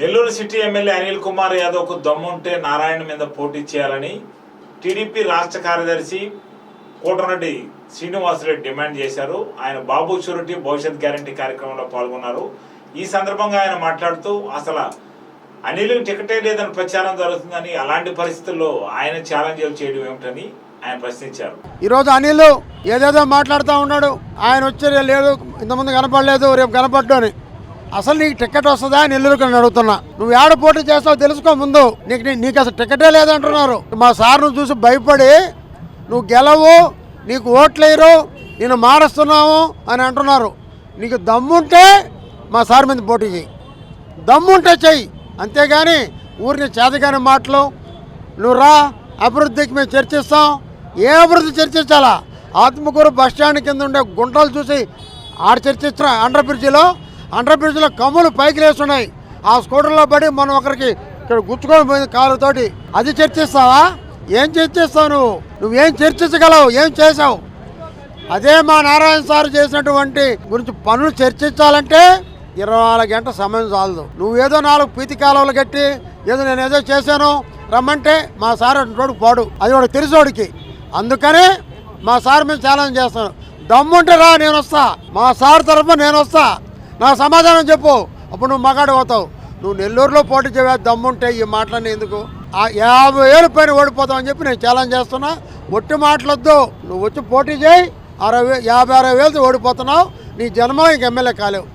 Nellore city MLA Anil Kumar యాదవ్కు దమ్ముంటే నారాయణ మీద పోటీ చేయాలని టీడీపీ రాష్ట్ర కార్యదర్శి కోటరెడ్డి శ్రీనివాసరెడ్డి డిమాండ్ చేశారు. ఆయన బాబు షూరిటీ భవిష్యత్ గ్యారంటీ కార్యక్రమంలో పాల్గొన్నారు. ఈ సందర్భంగా ఆయన మాట్లాడుతూ అసలు అనిల్ టికెటే లేదని ప్రచారం జరుగుతుందని అలాంటి పరిస్థితుల్లో ఆయన ఛాలెంజ్లు చేయడం ఏమిటని ఆయన ప్రశ్నించారు. ఈరోజు అనిల్ ఏదేదో మాట్లాడుతూ ఉన్నాడు. ఆయన వచ్చి లేదు ఇంతకుముందు కనపడలేదు రేపు కనపడ్డు అని. అసలు నీకు టికెట్ వస్తుందా నెల్లూరుకు అని అడుగుతున్నా. నువ్వు ఏడ పోటీ చేస్తావు తెలుసుకో ముందు. నీకు నీ- నీకు అసలు టికెటే లేదంటున్నారు. మా సార్ను చూసి భయపడి నువ్వు గెలవు నీకు ఓట్లేరు నేను మారుస్తున్నాము అని అంటున్నారు. నీకు దమ్ముంటే మా సార్ మీద పోటీ చేయి. దమ్ముంటే చెయ్యి అంతేగాని ఊరిని చేతగాని మాటలు. నువ్వు రా అభివృద్ధికి మేము చర్చిస్తాం. ఏ అభివృద్ధి చర్చించాలా? ఆత్మకూరు బస్ స్టాండ్ కింద ఉండే గుంటలు చూసి ఆడ చర్చిస్తున్నా అండర్ బ్రిడ్జిలో అండర్ బ్రిడ్జిలో కమ్ములు పైకి లేస్తున్నాయి. ఆ స్కూటర్లో పడి మనం ఒకరికి ఇక్కడ గుచ్చుకొని పోయింది కాలుతోటి అది చర్చిస్తావా? ఏం చర్చిస్తావు నువ్వు? నువ్వేం చర్చించగలవు? ఏం చేసావు అదే మా నారాయణ సార్ చేసినటువంటి గురించి పనులు చర్చించాలంటే ఇరవై నాలుగు గంటల సమయం చాలదు. నువ్వేదో నాలుగు పీతి కాలువలు కట్టి ఏదో నేను ఏదో చేశాను రమ్మంటే మా సార్ రోడ్డు పోడు. అది వాడు తెలిసోడికి అందుకనే మా సార్ మీద ఛాలెంజ్ చేస్తాను. దమ్ముంటే రా నేను వస్తా. మా సార్ తరఫున నేను వస్తా. నా సమాధానం చెప్పు. అప్పుడు నువ్వు మగాడు పోతావు నువ్వు నెల్లూరులో పోటీ చేయ దమ్ముంటే ఈ మాటలన్నీ ఎందుకు? ఆ యాభై వేలు పైన ఓడిపోతావు అని చెప్పి నేను ఛాలెంజ్ చేస్తున్నా. ఒట్టి మాటలొద్దు. నువ్వు వచ్చి పోటీ చేయి. అరవై యాభై అరవై వేలతో ఓడిపోతున్నావు. నీ జన్మ ఇంక ఎమ్మెల్యే కాలేవు.